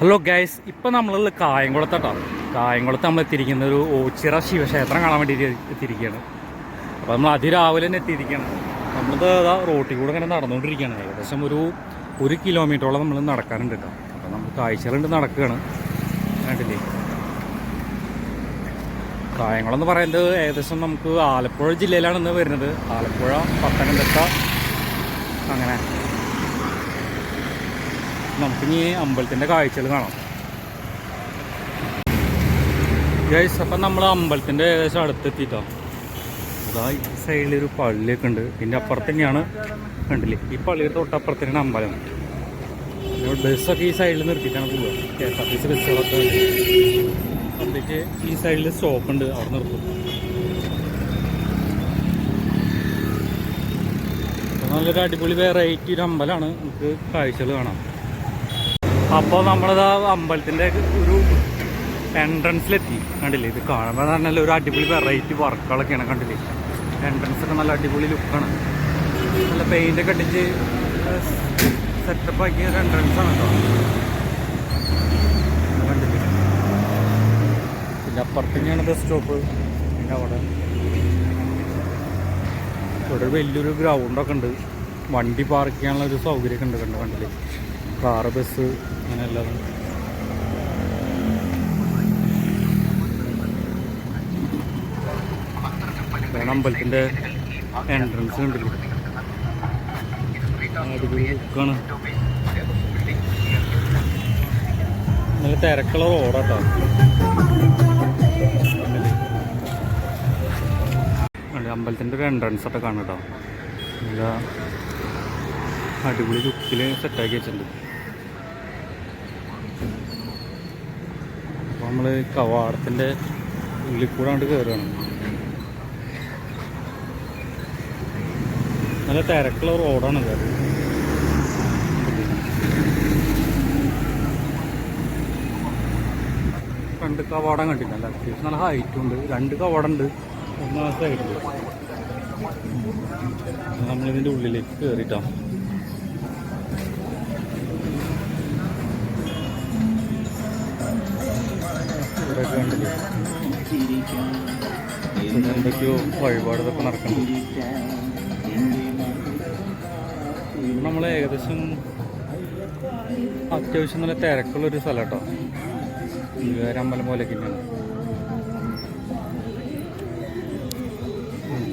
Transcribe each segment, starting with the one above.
Hello guys ഇപ്പം നമ്മളുള്ള കായംകുളത്താട്ടോ. കായംകുളത്ത് നമ്മൾ എത്തിയിരിക്കുന്ന ഒരു ഓച്ചിറ ശിവക്ഷേത്രം കാണാൻ വേണ്ടി എത്തിയിരിക്കുകയാണ്. അപ്പോൾ നമ്മൾ അതിരാവിലെ തന്നെ എത്തിയിരിക്കുകയാണ്. നമ്മളിത് റോട്ടിൽ കൂടെ ഇങ്ങനെ നടന്നുകൊണ്ടിരിക്കുകയാണ്. ഏകദേശം ഒരു ഒരു കിലോമീറ്ററോളം നമ്മൾ നടക്കാനുണ്ട് കേട്ടോ. അപ്പോൾ നമ്മൾ കാഴ്ചകളുണ്ട് നടക്കുകയാണ്. കണ്ടില്ലേ? കായംകുളം എന്ന് പറയുന്നത് ഏകദേശം നമുക്ക് ആലപ്പുഴ ജില്ലയിലാണ് ഇന്ന് വരുന്നത്. ആലപ്പുഴ പത്തനംതിട്ട അങ്ങനെ. നമുക്കിനി അമ്പലത്തിന്റെ കാഴ്ചകൾ കാണാം. ഗൈസ് അപ്പം നമ്മൾ അമ്പലത്തിന്റെ ഏകദേശം അടുത്തെത്തിയിട്ടോ അതാ ഈ സൈഡിൽ ഒരു പള്ളിയൊക്കെ ഉണ്ട്. പിന്നെ അപ്പുറത്ത് തന്നെയാണ് കണ്ടില്ലേ? ഈ പള്ളിയുടെ തൊട്ടപ്പുറത്ത് അമ്പലം. ബസ്സൊക്കെ ഈ സൈഡിൽ നിർത്തിയിട്ടാണ് പോവുക. K S R T C ബസ്സുകളൊക്കെ അപ്പോഴത്തേക്ക് ഈ സൈഡിൽ സ്റ്റോപ്പ് ഉണ്ട്. അവിടെ നിർത്തും. നല്ലൊരു അടിപൊളി വെറൈറ്റി ഒരു അമ്പലമാണ്. നമുക്ക് കാഴ്ചകൾ കാണാം. അപ്പോൾ നമ്മളിതാ അമ്പലത്തിന്റെ ഒരു എൻട്രൻസിലെത്തി കണ്ടില്ലേ? ഇത് കാണുമ്പോൾ തന്നെ ഒരു അടിപൊളി വെറൈറ്റി വർക്കുകളൊക്കെയാണ് കണ്ടില്ലേ? എൻട്രൻസ് ഒക്കെ നല്ല അടിപൊളി ലുക്കാണ് നല്ല പെയിന്റ് ഒക്കെ അടിച്ച് സെറ്റപ്പ് ആക്കിയ ഒരു എൻട്രൻസ് ആണ് കേട്ടോ. കണ്ടില്ലേ? പിന്നെ അപ്പുറത്ത് തന്നെയാണ് ബസ് സ്റ്റോപ്പ് പിന്നെ അവിടെ. ഇവിടെ വലിയൊരു ഗ്രൗണ്ടൊക്കെ ഉണ്ട്. വണ്ടി പാർക്ക് ചെയ്യാനുള്ള ഒരു സൗകര്യമൊക്കെ ഉണ്ട് കണ്ടു? കണ്ടില്ലേ? കാറ് ബസ് അങ്ങനെ എല്ലാം ഇതാണ് അമ്പലത്തിന്റെ എൻട്രൻസ് ഉണ്ടല്ലോ നല്ല തിരക്കുള്ള റോഡാട്ടോ. അമ്പലത്തിന്റെ ഒരു എൻട്രൻസ് ഒക്കെ കാണാം നല്ല അടിപൊളി ലുക്കിൽ സെറ്റാക്കി വെച്ചിട്ടുണ്ട്. അപ്പോൾ നമ്മൾ കവാടത്തിന്റെ ഉള്ളിൽ കൂടെ അങ്ങോട്ട് കയറുകയാണ് നല്ല തിരക്കുള്ള റോഡാണ് ഇത്. രണ്ട് കവാടം കണ്ടില്ല നല്ല അത്യാവശ്യം നല്ല ഹൈറ്റും ഉണ്ട്. രണ്ട് കവാടം ഉണ്ട്. ഒന്നാമത്തെ സൈഡിൽ നമ്മളിതിന്റെ ഉള്ളിലേക്ക് കയറിയിട്ടാണ് എന്തൊക്കെയോ വഴിപാട് നടക്കണം നമ്മൾ ഏകദേശം അത്യാവശ്യം നല്ല തിരക്കുള്ളൊരു സ്ഥലം കേട്ടോ അമ്പലം പോലെ തന്നെയാണ്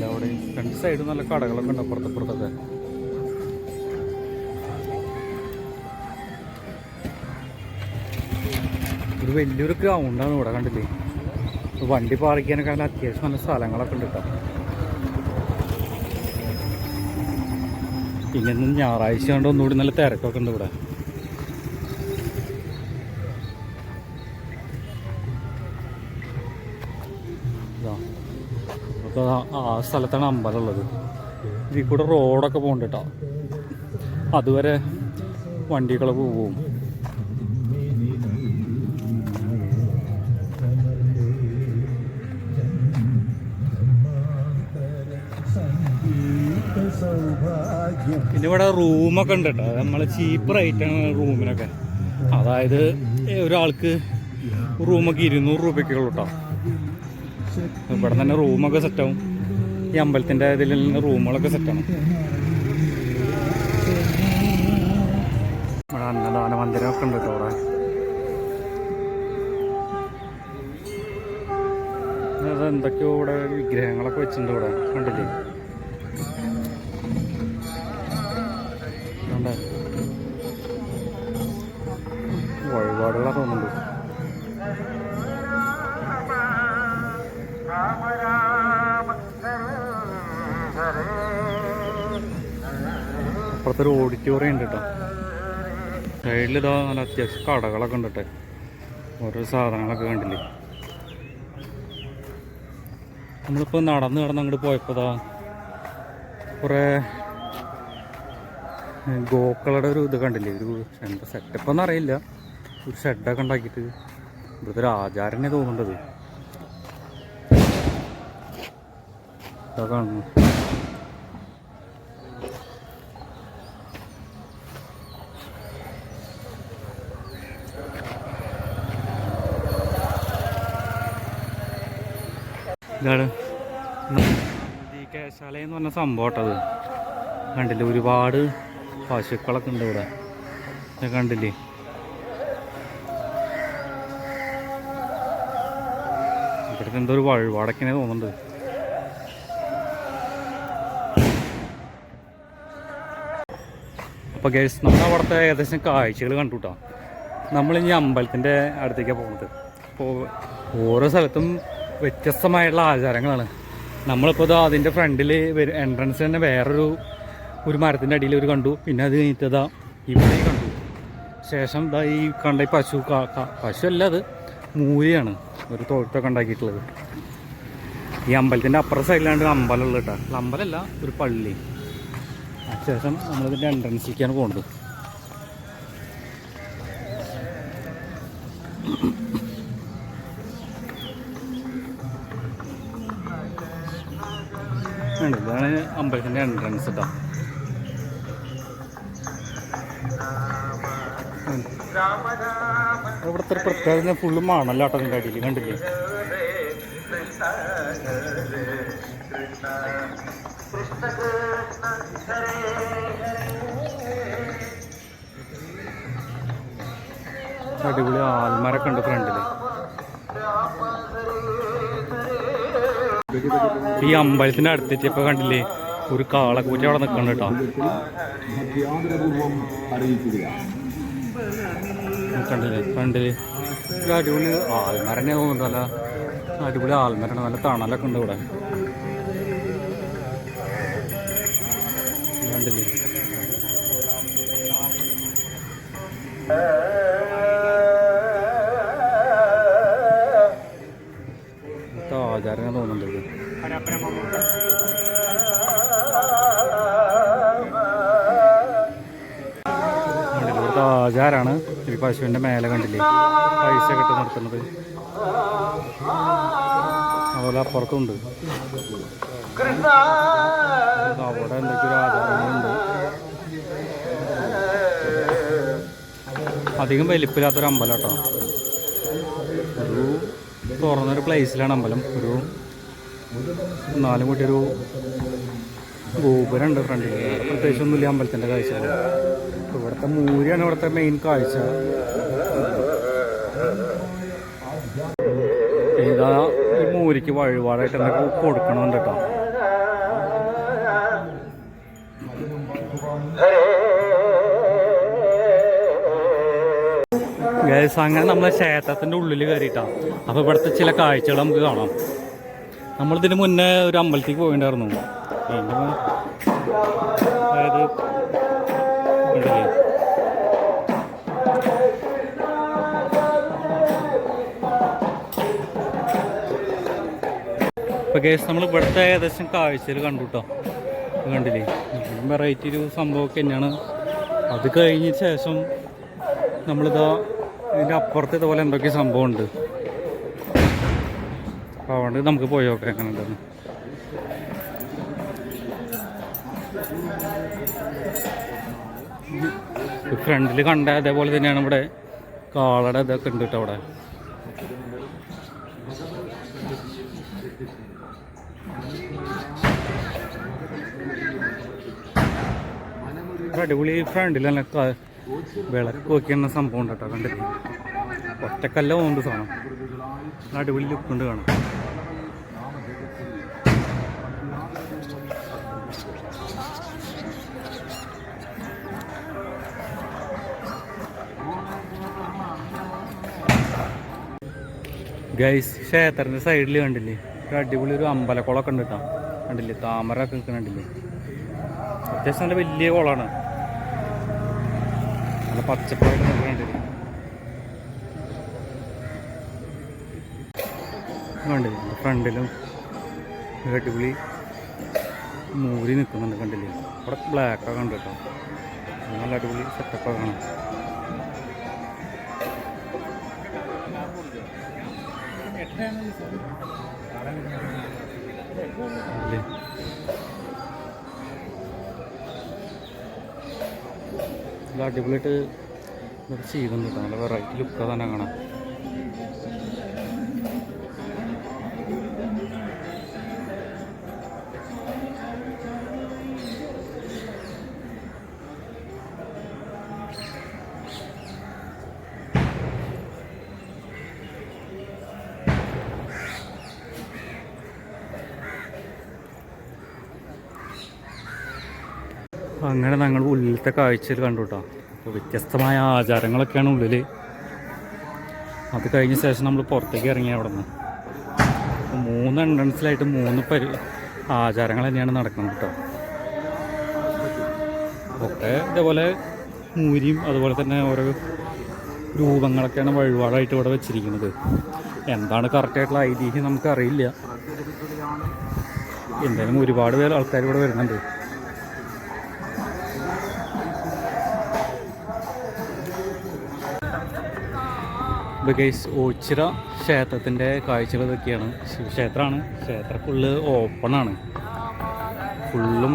അവിടെ രണ്ട് സൈഡും നല്ല കടകളൊക്കെ ഉണ്ട് അപ്പുറത്തപ്പുറത്തൊക്കെ ഒരു വലിയൊരു ഗ്രൗണ്ടാണ് ഇവിടെ കണ്ടില്ലേ? വണ്ടി പാർക്ക് ചെയ്യാനൊക്കെ നല്ല അത്യാവശ്യം നല്ല സ്ഥലങ്ങളൊക്കെ ഉണ്ട് കേട്ടോ പിന്നെ ഇന്ന് ഞായറാഴ്ച കൊണ്ട് ഒന്നുകൂടി നല്ല തിരക്കൊക്കെ ഉണ്ട് ഇവിടെ. ആ- സ്ഥലത്താണ് അമ്പലം ഉള്ളത്. ഇതിൽ കൂടെ റോഡൊക്കെ പോകണ്ടിട്ടോ അതുവരെ വണ്ടികൾ പോവും. പിന്നെ ഇവിടെ റൂമൊക്കെ ഉണ്ട് കേട്ടോ. നമ്മൾ ചീപ്പ് റേറ്റാണ് റൂമിനൊക്കെ. അതായത് ഒരാൾക്ക് റൂമൊക്കെ ഇരുന്നൂറ് രൂപയ്ക്ക് രൂപയ്ക്കുള്ളൂ കേട്ടോ. ഇവിടെ തന്നെ റൂമൊക്കെ സെറ്റാവും ഈ അമ്പലത്തിന്റെ ഇതിൽ റൂമുകളൊക്കെ സെറ്റാണ് ഇവിടെ അന്നദാന മന്ദിരമൊക്കെ ഉണ്ട് കേട്ടോ അവിടെ. എന്തൊക്കെയോ ഇവിടെ വിഗ്രഹങ്ങളൊക്കെ വെച്ചിട്ടുണ്ട് ഇവിടെ. കണ്ടില്ലേ? അപ്പുറത്തൊരു ഓഡിറ്റോറിയം ഉണ്ട് കേട്ടോ സൈഡിൽ ഇതാ നല്ല അത്യാവശ്യം കടകളൊക്കെ ഉണ്ട് കേട്ടോ ഓരോ സാധനങ്ങളൊക്കെ കണ്ടില്ലേ? നമ്മളിപ്പോൾ നടന്ന് നടന്ന് അങ്ങോട്ട് പോയപ്പോൾ ഇതാ കുറേ ഗോക്കളുടെ ഒരു ഇത് കണ്ടില്ലേ? ഒരു എന്താ സെറ്റപ്പ് ഒന്നും അറിയില്ല. ഒരു ഷെഡൊക്കെ ഉണ്ടാക്കിയിട്ട് ഇവിടുത്തെ ഒരു ആചാരനെ തോന്നുന്നുണ്ടത്. ഇതൊക്കെ കാണുന്നു. ഇതാണ്. കേശാലയം എന്ന് പറഞ്ഞ സംഭവം കേട്ടത് കണ്ടില്ലേ? ഒരുപാട് പശുക്കളൊക്കെ ഉണ്ട് ഇവിടെ. കണ്ടില്ലേ? ഇവിടുത്തെ എന്തോ ഒരു വഴിപാടൊക്കെ തോന്നുന്നുണ്ട്. അപ്പോൾ ഗേഴ്സ് നമ്മൾ അവിടുത്തെ ഏകദേശം കാഴ്ചകൾ കണ്ടു കേട്ടോ നമ്മളിനി അമ്പലത്തിന്റെ അടുത്തേക്കാണ് പോകുന്നത് അപ്പോൾ ഓരോ സ്ഥലത്തും വ്യത്യസ്തമായുള്ള ആചാരങ്ങളാണ്. നമ്മളിപ്പോൾ ഇതാ അതിന്റെ ഫ്രണ്ടിൽ എൻട്രൻസ് തന്നെ വേറൊരു ഒരു മരത്തിന്റെ അടിയിൽ ഒരു കണ്ടു. പിന്നെ അത് കഴിഞ്ഞിട്ടതാ ഇവിടെ കണ്ടു. ശേഷം ഇതാ ഈ കണ്ട ഈ പശു പശു അല്ല അത് മൂലിയാണ് ഒരു തോട്ടൊക്കെ ഉണ്ടാക്കിയിട്ടുള്ളത്. ഈ അമ്പലത്തിന്റെ അപ്പുറ സൈഡിലാണ് അമ്പലമുള്ളത് കേട്ടോ. അമ്പലമല്ല ഒരു പള്ളി. ശേഷം നമ്മളിതിന്റെ എൻട്രൻസിലേക്കാണ് പോകുന്നത് ഇതാണ് അമ്പലത്തിന്റെ എൻട്രൻസ് കേട്ടോ ഇവിടുത്തെ ഒരു പ്രത്യേകത ഫുള്ള് കേട്ടോ അതിന്റെ അടിയിൽ കണ്ടില്ലേ? അടിപൊളി ആൽമരൊക്കെ ഉണ്ട് ഫ്രണ്ടിൽ. ഈ അമ്പലത്തിന്റെ അടുത്തെത്തിയപ്പോ കണ്ടില്ലേ? ഒരു കാളക്കൂറ്റ അവിടെ നിൽക്കണ്ട കേട്ടോ. അടിപൊളി ആൽമരനെ തോന്നുന്നുണ്ടല്ല അടിപൊളി ആൽമരാണ് നല്ല തണലൊക്കെ ഉണ്ട് ഇവിടെ. കണ്ടില്ലേ? ആചാരാണ് ഈ പശുവിന്റെ മേലെ കണ്ടില്ലേ? പൈസ കെട്ടി നടത്തുന്നത്. അതുപോലെ അപ്പുറത്തുണ്ട്. അവിടെ എന്തൊക്കെയൊരു ആചാരങ്ങളുണ്ട്. അധികം വലിപ്പില്ലാത്തൊരു അമ്പലം കേട്ടോ. ഒരു തുറന്നൊരു പ്ലേസിലാണ് അമ്പലം. ഒരു നാലും കൂട്ടി ഒരു ഗോപുരമുണ്ട് ഫ്രണ്ടിൽ പ്രത്യേകിച്ചൊന്നുമില്ല അമ്പലത്തിന്റെ കാഴ്ച. ഇവിടുത്തെ മൂരിയാണ് ഇവിടുത്തെ മെയിൻ കാഴ്ച. ഇതാ ഈ മൂരിക്ക് വഴിപാടായിട്ട് എന്തൊക്കെ കൊടുക്കണമെന്ന് കേട്ടോ അങ്ങനെ നമ്മൾ ക്ഷേത്രത്തിന്റെ ഉള്ളിൽ കയറിയിട്ടാ അപ്പോൾ ഇവിടുത്തെ ചില കാഴ്ചകൾ നമുക്ക് കാണാം. നമ്മളിതിന് മുന്നേ ഒരു അമ്പലത്തേക്ക് പോയിണ്ടായിരുന്നു. അതായത് കേസ് നമ്മൾ ഇവിടുത്തെ ഏകദേശം കാഴ്ചയിൽ കണ്ടു കേട്ടോ ഇത് കണ്ടില്ലേ? വെറൈറ്റി ഒരു സംഭവമൊക്കെ തന്നെയാണ്. അത് കഴിഞ്ഞ ശേഷം നമ്മളിതാ ഇതിന്റെ അപ്പുറത്ത് ഇതുപോലെ എന്തൊക്കെ സംഭവമുണ്ട്. അതുകൊണ്ട് നമുക്ക് പോയി നോക്കാം എങ്ങനെ ഉണ്ടെന്ന്. ഫ്രണ്ടിൽ കണ്ട അതേപോലെ തന്നെയാണ് ഇവിടെ കാളയുടെ ഇതൊക്കെ ഉണ്ട് കേട്ടോ അവിടെ. അടിപൊളി ഫ്രണ്ടിൽ നല്ല വിളക്ക് എന്ന സംഭവം ഉണ്ട് കേട്ടോ കണ്ടിട്ട് ഒറ്റക്കല്ല പോകുന്നുണ്ട് സാധനം. അടിപൊളി ലുക്ക് ഉണ്ട് കാണാം ഗൈസ് ക്ഷേത്രത്തിന്റെ സൈഡിൽ കണ്ടില്ലേ? ഒരു അടിപൊളി ഒരു അമ്പലക്കുളമൊക്കെ ഉണ്ട് കേട്ടോ കണ്ടില്ലേ? താമര ഒക്കെ നിൽക്കുന്നുണ്ടില്ലേ അത്യാവശ്യം നല്ല വലിയ കുളമാണ്. നല്ല പച്ചപ്പായിട്ട് നിൽക്കുന്നുണ്ടില്ലേ കണ്ടില്ലേ? ഫ്രണ്ടിലും അടിപൊളി മൂരി നിൽക്കുന്നുണ്ട് കണ്ടില്ലേ? അവിടെ ബ്ലാക്കൊക്കെ ഉണ്ട് കേട്ടോ നല്ല അടിപൊളി സെറ്റപ്പൊക്കെ കാണാം. അടിപൊളിയായിട്ട് ചെയ്യുന്നുണ്ട് കേട്ടോ നല്ല വെറൈറ്റി ലുക്ക് തന്നെ കാണാം. അങ്ങനെ ഞങ്ങൾ ഉള്ളിലത്തെ കാഴ്ചയിൽ കണ്ടു കേട്ടോ അപ്പോൾ വ്യത്യസ്തമായ ആചാരങ്ങളൊക്കെയാണ് ഉള്ളിൽ അത് കഴിഞ്ഞ ശേഷം നമ്മൾ പുറത്തേക്ക് ഇറങ്ങി അവിടെ നിന്ന് മൂന്ന് എൻട്രൻസിലായിട്ട് മൂന്ന് പരി ആചാരങ്ങൾ തന്നെയാണ് നടക്കുന്നത് കേട്ടോ ഒക്കെ ഇതേപോലെ മൂരിയും അതുപോലെ തന്നെ ഓരോ രൂപങ്ങളൊക്കെയാണ് വഴിപാടായിട്ട് ഇവിടെ വെച്ചിരിക്കുന്നത്. എന്താണ് കറക്റ്റായിട്ടുള്ള ഐതിഹ്യം നമുക്കറിയില്ല. എന്തായാലും ഒരുപാട് പേർ ആൾക്കാർ ഇവിടെ വരുന്നുണ്ട്. ഗൈസ് ഓച്ചിറ ക്ഷേത്രത്തിന്റെ കാഴ്ചകൾ ഇതൊക്കെയാണ്. ശിവക്ഷേത്രമാണ് ക്ഷേത്രം ഫുള്ള് ഓപ്പണാണ് ഫുള്ളും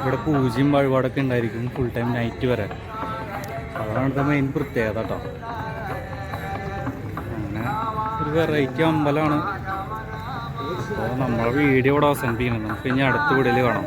ഇവിടെ പൂജയും വഴിപാടൊക്കെ ഉണ്ടായിരിക്കും ഫുൾ ടൈം നൈറ്റ് വരെ. അതാണ് ഇവിടുത്തെ മെയിൻ പ്രത്യേകത കേട്ടോ അങ്ങനെ ഒരു വെറൈറ്റി അമ്പലമാണ്. അപ്പോൾ നമ്മളെ വീഡിയോ ഇവിടെ അവസാനിപ്പിക്കുന്നത് നമുക്ക് ഇനി അടുത്ത വീടിൽ കാണാം.